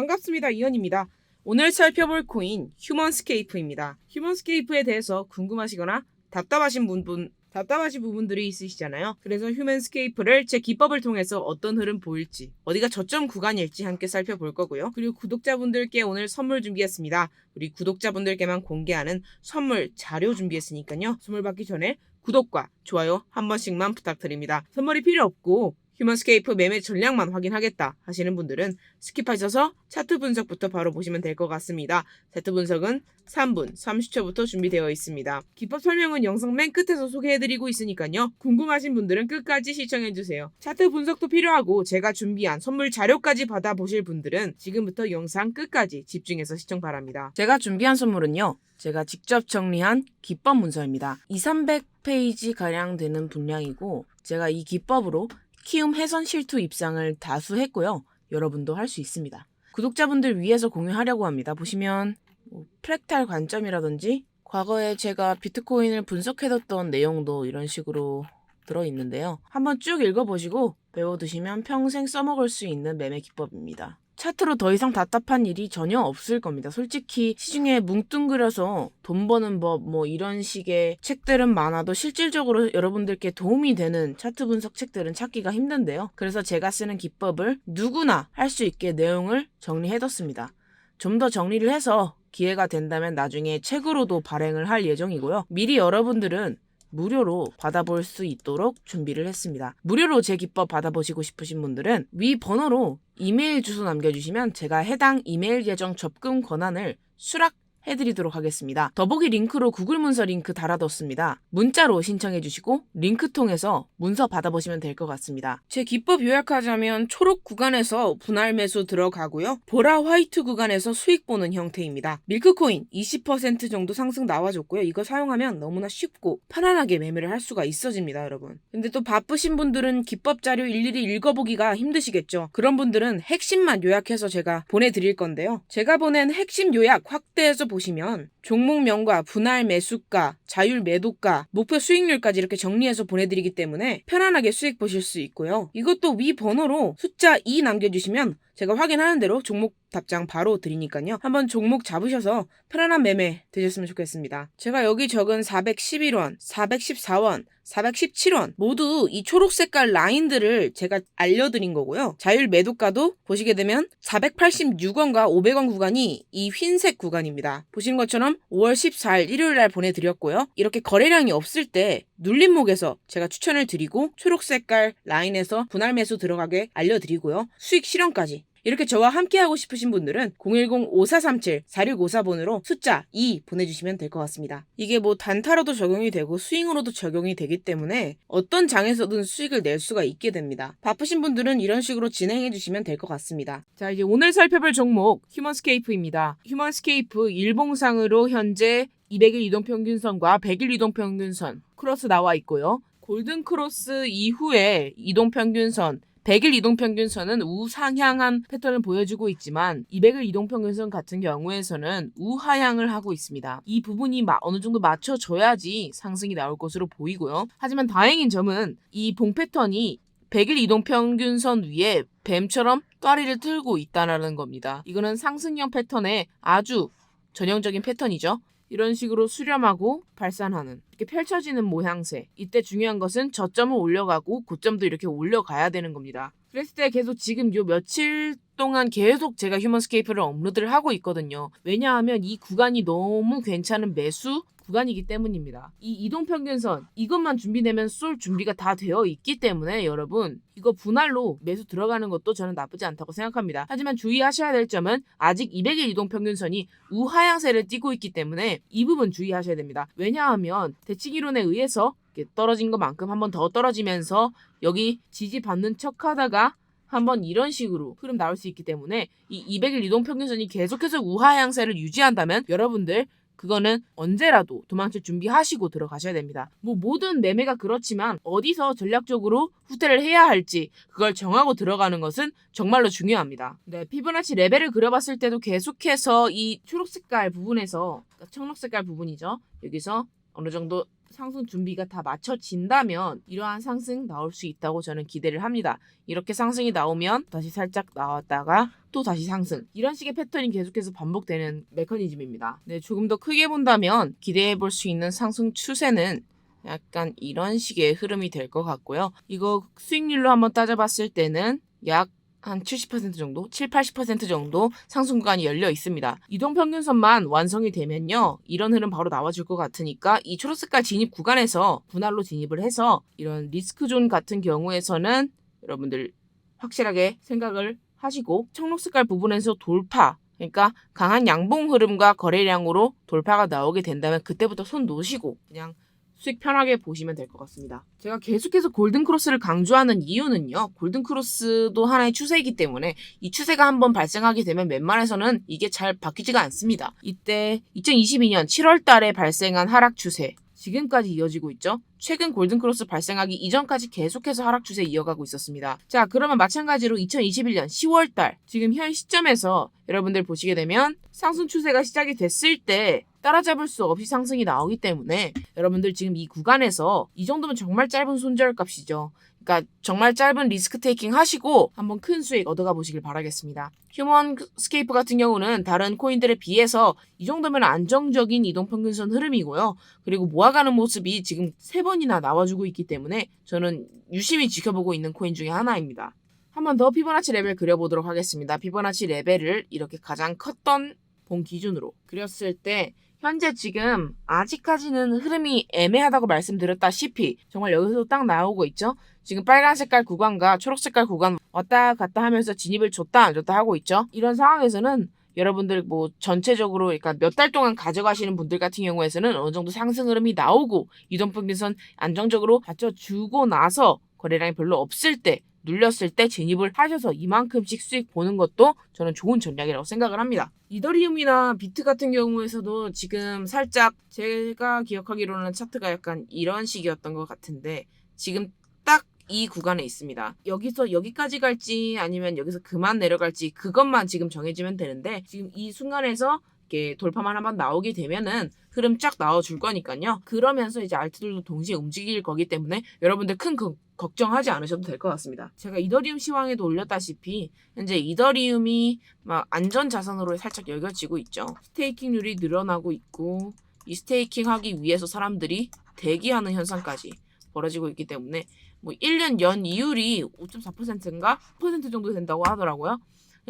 반갑습니다. 이현입니다. 오늘 살펴볼 코인 휴먼스케이프입니다. 휴먼스케이프에 대해서 궁금하시거나 답답하신 부분 답답하신 부분들이 있으시잖아요. 그래서 휴먼스케이프를 제 기법을 통해서 어떤 흐름 보일지, 어디가 저점 구간일지 함께 살펴볼 거고요. 그리고 구독자분들께 오늘 선물 준비했습니다. 우리 구독자분들께만 공개하는 선물 자료 준비했으니까요. 선물 받기 전에 구독과 좋아요 한 번씩만 부탁드립니다. 선물이 필요 없고 휴먼스케이프 매매 전략만 확인하겠다 하시는 분들은 스킵하셔서 차트 분석부터 바로 보시면 될 것 같습니다. 차트 분석은 3분 30초부터 준비되어 있습니다. 기법 설명은 영상 맨 끝에서 소개해드리고 있으니까요. 궁금하신 분들은 끝까지 시청해주세요. 차트 분석도 필요하고 제가 준비한 선물 자료까지 받아보실 분들은 지금부터 영상 끝까지 집중해서 시청 바랍니다. 제가 준비한 선물은요. 제가 직접 정리한 기법 문서입니다. 2, 300 페이지 가량 되는 분량이고 제가 이 기법으로 키움 해선 실투 입상을 다수 했고요. 여러분도 할 수 있습니다. 구독자분들 위해서 공유하려고 합니다. 보시면 뭐 프랙탈 관점이라든지 과거에 제가 비트코인을 분석해뒀던 내용도 이런 식으로 들어있는데요. 한번 쭉 읽어보시고 배워두시면 평생 써먹을 수 있는 매매 기법입니다. 차트로 더 이상 답답한 일이 전혀 없을 겁니다. 솔직히 시중에 뭉뚱그려서 돈 버는 법 뭐 이런 식의 책들은 많아도 실질적으로 여러분들께 도움이 되는 차트 분석 책들은 찾기가 힘든데요. 그래서 제가 쓰는 기법을 누구나 할 수 있게 내용을 정리해뒀습니다. 좀 더 정리를 해서 기회가 된다면 나중에 책으로도 발행을 할 예정이고요. 미리 여러분들은 무료로 받아볼 수 있도록 준비를 했습니다. 무료로 제 기법 받아보시고 싶으신 분들은 위 번호로 이메일 주소 남겨주시면 제가 해당 이메일 계정 접근 권한을 수락 해드리도록 하겠습니다. 더보기 링크로 구글 문서 링크 달아뒀습니다. 문자로 신청해주시고 링크 통해서 문서 받아보시면 될 것 같습니다. 제 기법 요약하자면 초록 구간에서 분할 매수 들어가고요. 보라 화이트 구간에서 수익 보는 형태입니다. 밀크코인 20% 정도 상승 나와줬고요. 이거 사용하면 너무나 쉽고 편안하게 매매를 할 수가 있어집니다, 여러분. 근데 또 바쁘신 분들은 기법 자료 일일이 읽어보기가 힘드시겠죠. 그런 분들은 핵심만 요약해서 제가 보내드릴 건데요. 제가 보낸 핵심 요약 확대해서 보시면 종목명과 분할 매수가, 자율 매도가, 목표 수익률까지 이렇게 정리해서 보내드리기 때문에 편안하게 수익 보실 수 있고요. 이것도 위 번호로 숫자 2 남겨주시면 제가 확인하는 대로 종목 답장 바로 드리니까요. 한번 종목 잡으셔서 편안한 매매 되셨으면 좋겠습니다. 제가 여기 적은 411원, 414원, 417원 모두 이 초록 색깔 라인들을 제가 알려드린 거고요. 자율 매도가도 보시게 되면 486원과 500원 구간이 이 흰색 구간입니다. 보시는 것처럼 5월 14일 일요일 날 보내드렸고요. 이렇게 거래량이 없을 때 눌림목에서 제가 추천을 드리고 초록 색깔 라인에서 분할 매수 들어가게 알려드리고요. 수익 실현까지 이렇게 저와 함께 하고 싶으신 분들은 010-5437-4654번으로 숫자 2 보내주시면 될 것 같습니다. 이게 뭐 단타로도 적용이 되고 스윙으로도 적용이 되기 때문에 어떤 장에서든 수익을 낼 수가 있게 됩니다. 바쁘신 분들은 이런 식으로 진행해 주시면 될 것 같습니다. 자 이제 오늘 살펴볼 종목 휴먼스케이프입니다. 휴먼스케이프 일봉상으로 현재 200일 이동평균선과 100일 이동평균선 크로스 나와 있고요. 골든 크로스 이후에 이동평균선 100일 이동평균선은 우상향한 패턴을 보여주고 있지만 200일 이동평균선 같은 경우에서는 우하향을 하고 있습니다. 이 부분이 마- 어느 정도 맞춰져야지 상승이 나올 것으로 보이고요. 하지만 다행인 점은 이 봉 패턴이 100일 이동평균선 위에 뱀처럼 또아리를 틀고 있다는 겁니다. 이거는 상승형 패턴의 아주 전형적인 패턴이죠. 이런 식으로 수렴하고 발산하는 이렇게 펼쳐지는 모양새. 이때 중요한 것은 저점을 올려가고 고점도 이렇게 올려가야 되는 겁니다. 그랬을 때 계속 지금 요 며칠 동안 계속 제가 휴먼스케이프를 업로드를 하고 있거든요. 왜냐하면 이 구간이 너무 괜찮은 매수 구간이기 때문입니다. 이 이동평균선 이것만 준비되면 쏠 준비가 다 되어 있기 때문에 여러분 이거 분할로 매수 들어가는 것도 저는 나쁘지 않다고 생각합니다. 하지만 주의하셔야 될 점은 아직 200일 이동평균선이 우하향세를 띠고 있기 때문에 이 부분 주의하셔야 됩니다. 왜냐하면 대칭이론에 의해서 떨어진 것만큼 한 번 더 떨어지면서 여기 지지받는 척 하다가 한번 이런 식으로 흐름 나올 수 있기 때문에 이 200일 이동평균선이 계속해서 우하향세를 유지한다면 여러분들 그거는 언제라도 도망칠 준비하시고 들어가셔야 됩니다. 뭐 모든 매매가 그렇지만 어디서 전략적으로 후퇴를 해야 할지 그걸 정하고 들어가는 것은 정말로 중요합니다. 네, 피보나치 레벨을 그려봤을 때도 계속해서 이 초록 색깔 부분에서 그러니까 청록 색깔 부분이죠. 여기서 어느 정도 상승 준비가 다 맞춰진다면 이러한 상승 나올 수 있다고 저는 기대를 합니다. 이렇게 상승이 나오면 다시 살짝 나왔다가 또 다시 상승. 이런 식의 패턴이 계속해서 반복되는 메커니즘입니다. 네, 조금 더 크게 본다면 기대해 볼 수 있는 상승 추세는 약간 이런 식의 흐름이 될 것 같고요. 이거 수익률로 한번 따져봤을 때는 약 한 70% 정도, 7, 80% 정도 상승 구간이 열려 있습니다. 이동 평균선만 완성이 되면요. 이런 흐름 바로 나와줄 것 같으니까 이 초록색깔 진입 구간에서 분할로 진입을 해서 이런 리스크 존 같은 경우에서는 여러분들 확실하게 생각을 하시고 청록색깔 부분에서 돌파 그러니까 강한 양봉 흐름과 거래량으로 돌파가 나오게 된다면 그때부터 손 놓으시고 그냥 수익 편하게 보시면 될 것 같습니다. 제가 계속해서 골든크로스를 강조하는 이유는요. 골든크로스도 하나의 추세이기 때문에 이 추세가 한번 발생하게 되면 웬만해서는 이게 잘 바뀌지가 않습니다. 이때 2022년 7월 달에 발생한 하락 추세 지금까지 이어지고 있죠. 최근 골든크로스 발생하기 이전까지 계속해서 하락 추세 이어가고 있었습니다. 자, 그러면 마찬가지로 2021년 10월 달 지금 현 시점에서 여러분들 보시게 되면 상승 추세가 시작이 됐을 때 따라잡을 수 없이 상승이 나오기 때문에 여러분들 지금 이 구간에서 이 정도면 정말 짧은 손절 값이죠. 그러니까 정말 짧은 리스크 테이킹 하시고 한번 큰 수익 얻어가 보시길 바라겠습니다. 휴먼 스케이프 같은 경우는 다른 코인들에 비해서 이 정도면 안정적인 이동 평균선 흐름이고요. 그리고 모아가는 모습이 지금 세 번이나 나와주고 있기 때문에 저는 유심히 지켜보고 있는 코인 중에 하나입니다. 한번 더 피보나치 레벨 그려보도록 하겠습니다. 피보나치 레벨을 이렇게 가장 컸던 봉 기준으로 그렸을 때 현재 지금 아직까지는 흐름이 애매하다고 말씀드렸다시피 정말 여기서 딱 나오고 있죠. 지금 빨간 색깔 구간과 초록 색깔 구간 왔다 갔다 하면서 진입을 줬다 안 줬다 하고 있죠. 이런 상황에서는 여러분들 뭐 전체적으로 그러니까 몇 달 동안 가져가시는 분들 같은 경우에서는 어느 정도 상승 흐름이 나오고 이동평균선 안정적으로 받쳐주고 나서 거래량이 별로 없을 때 눌렸을 때 진입을 하셔서 이만큼씩 수익 보는 것도 저는 좋은 전략이라고 생각을 합니다. 이더리움이나 비트 같은 경우에서도 지금 살짝 제가 기억하기로는 차트가 약간 이런 식이었던 것 같은데 지금 딱 이 구간에 있습니다. 여기서 여기까지 갈지 아니면 여기서 그만 내려갈지 그것만 지금 정해지면 되는데 지금 이 순간에서 이렇게 돌파만 한번 나오게 되면은 흐름 쫙 나와줄 거니까요. 그러면서 이제 알트들도 동시에 움직일 거기 때문에 여러분들 큰 그, 걱정하지 않으셔도 될 것 같습니다. 제가 이더리움 시황에도 올렸다시피 현재 이더리움이 막 안전 자산으로 살짝 여겨지고 있죠. 스테이킹률이 늘어나고 있고 이 스테이킹 하기 위해서 사람들이 대기하는 현상까지 벌어지고 있기 때문에 뭐 1년 연 이율이 5.4%인가 10% 정도 된다고 하더라고요.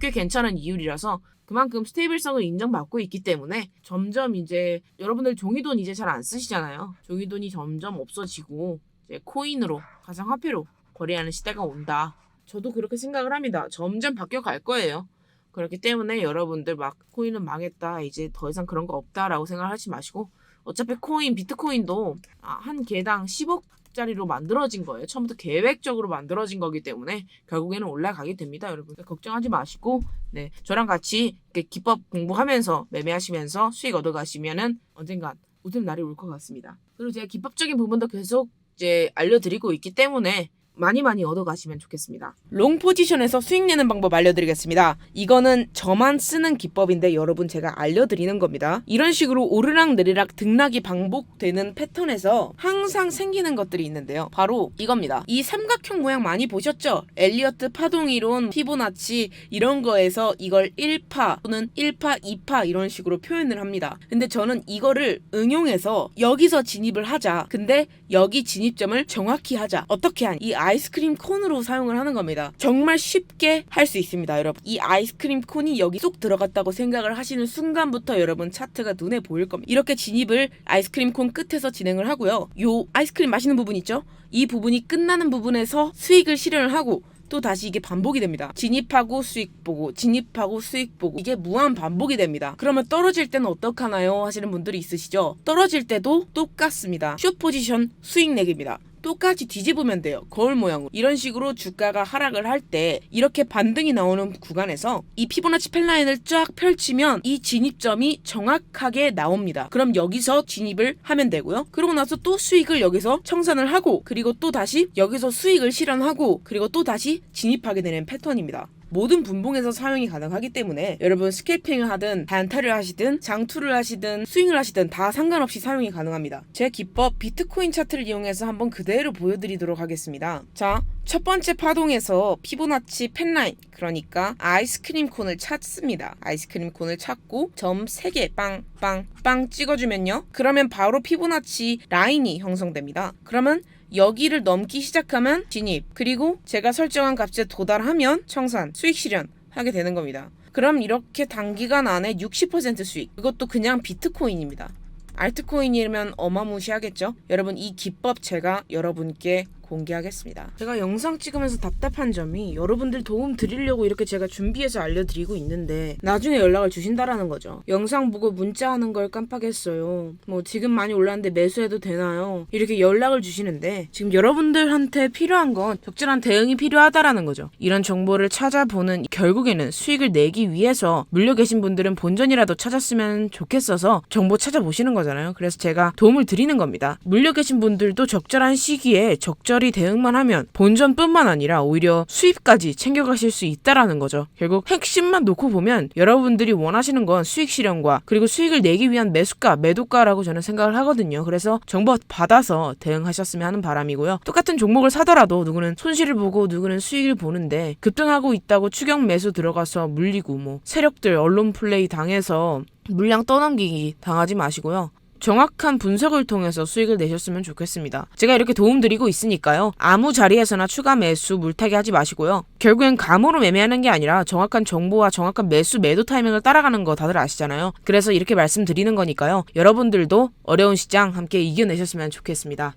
꽤 괜찮은 이율이라서 그만큼 스테이블성을 인정받고 있기 때문에 점점 이제 여러분들 종이돈 이제 잘 안 쓰시잖아요. 종이돈이 점점 없어지고 이제 코인으로 가상화폐로 거래하는 시대가 온다. 저도 그렇게 생각을 합니다. 점점 바뀌어 갈 거예요. 그렇기 때문에 여러분들 막 코인은 망했다. 이제 더 이상 그런 거 없다라고 생각하지 마시고 어차피 코인 비트코인도 아, 한 개당 10억 짜리로 만들어진 거예요. 처음부터 계획적으로 만들어진 거기 때문에 결국에는 올라가게 됩니다, 여러분. 걱정하지 마시고 네 저랑 같이 이렇게 기법 공부하면서 매매하시면서 수익 얻어가시면은 언젠간 웃음 날이 올 것 같습니다. 그리고 제가 기법적인 부분도 계속 이제 알려드리고 있기 때문에 많이 많이 얻어가시면 좋겠습니다. 롱 포지션에서 수익 내는 방법 알려드리겠습니다. 이거는 저만 쓰는 기법인데 여러분 제가 알려드리는 겁니다. 이런 식으로 오르락 내리락 등락이 반복되는 패턴에서 항상 생기는 것들이 있는데요. 바로 이겁니다. 이 삼각형 모양 많이 보셨죠? 엘리어트 파동 이론, 피보나치 이런 거에서 이걸 1파 또는 1파, 2파 이런 식으로 표현을 합니다. 근데 저는 이거를 응용해서 여기서 진입을 하자. 근데 여기 진입점을 정확히 하자. 어떻게 하니? 이 아이스크림 콘으로 사용을 하는 겁니다. 정말 쉽게 할 수 있습니다, 여러분. 이 아이스크림 콘이 여기 쏙 들어갔다고 생각을 하시는 순간부터 여러분 차트가 눈에 보일 겁니다. 이렇게 진입을 아이스크림 콘 끝에서 진행을 하고요. 요 아이스크림 마시는 부분 있죠? 이 부분이 끝나는 부분에서 수익을 실현을 하고 또 다시 이게 반복이 됩니다. 진입하고 수익 보고 진입하고 수익 보고 이게 무한 반복이 됩니다. 그러면 떨어질 때는 어떡하나요? 하시는 분들이 있으시죠? 떨어질 때도 똑같습니다. 숏 포지션 수익 내기입니다. 똑같이 뒤집으면 돼요. 거울 모양으로. 이런 식으로 주가가 하락을 할 때 이렇게 반등이 나오는 구간에서 이 피보나치 펠라인을 쫙 펼치면 이 진입점이 정확하게 나옵니다. 그럼 여기서 진입을 하면 되고요. 그러고 나서 또 수익을 여기서 청산을 하고 그리고 또 다시 여기서 수익을 실현하고 그리고 또 다시 진입하게 되는 패턴입니다. 모든 분봉에서 사용이 가능하기 때문에 여러분 스케이핑을 하든 단타를 하시든 장투를 하시든 스윙을 하시든 다 상관없이 사용이 가능합니다. 제 기법 비트코인 차트를 이용해서 한번 그대로 보여드리도록 하겠습니다. 자, 첫 번째 파동에서 피보나치 펜라인 그러니까 아이스크림 콘을 찾습니다. 아이스크림 콘을 찾고 점 3개 빵빵빵 찍어주면요. 그러면 바로 피보나치 라인이 형성됩니다. 그러면 여기를 넘기 시작하면 진입 그리고 제가 설정한 값에 도달하면 청산 수익 실현 하게 되는 겁니다. 그럼 이렇게 단기간 안에 60% 수익 그것도 그냥 비트코인입니다. 알트코인이면 어마무시하겠죠? 여러분 이 기법 제가 여러분께 공개하겠습니다. 제가 영상 찍으면서 답답한 점이 여러분들 도움 드리려고 이렇게 제가 준비해서 알려드리고 있는데 나중에 연락을 주신다라는 거죠. 영상 보고 문자하는 걸 깜빡했어요. 뭐 지금 많이 올랐는데 매수해도 되나요? 이렇게 연락을 주시는데 지금 여러분들한테 필요한 건 적절한 대응이 필요하다라는 거죠. 이런 정보를 찾아보는 결국에는 수익을 내기 위해서 물려 계신 분들은 본전이라도 찾았으면 좋겠어서 정보 찾아보시는 거잖아요. 그래서 제가 도움을 드리는 겁니다. 물려 계신 분들도 적절한 시기에 적절히 대응만 하면 본전뿐만 아니라 오히려 수입까지 챙겨가실 수 있다라는 거죠. 결국 핵심만 놓고 보면 여러분들이 원하시는 건 수익 실현과 그리고 수익을 내기 위한 매수가, 매도가라고 저는 생각을 하거든요. 그래서 정보 받아서 대응하셨으면 하는 바람이고요. 똑같은 종목을 사더라도 누구는 손실을 보고 누구는 수익을 보는데 급등하고 있다고 추격 매수 들어가서 물리고 뭐 세력들 언론 플레이 당해서 물량 떠넘기기 당하지 마시고요. 정확한 분석을 통해서 수익을 내셨으면 좋겠습니다. 제가 이렇게 도움드리고 있으니까요. 아무 자리에서나 추가 매수 물타기 하지 마시고요. 결국엔 감으로 매매하는 게 아니라 정확한 정보와 정확한 매수 매도 타이밍을 따라가는 거 다들 아시잖아요. 그래서 이렇게 말씀드리는 거니까요. 여러분들도 어려운 시장 함께 이겨내셨으면 좋겠습니다.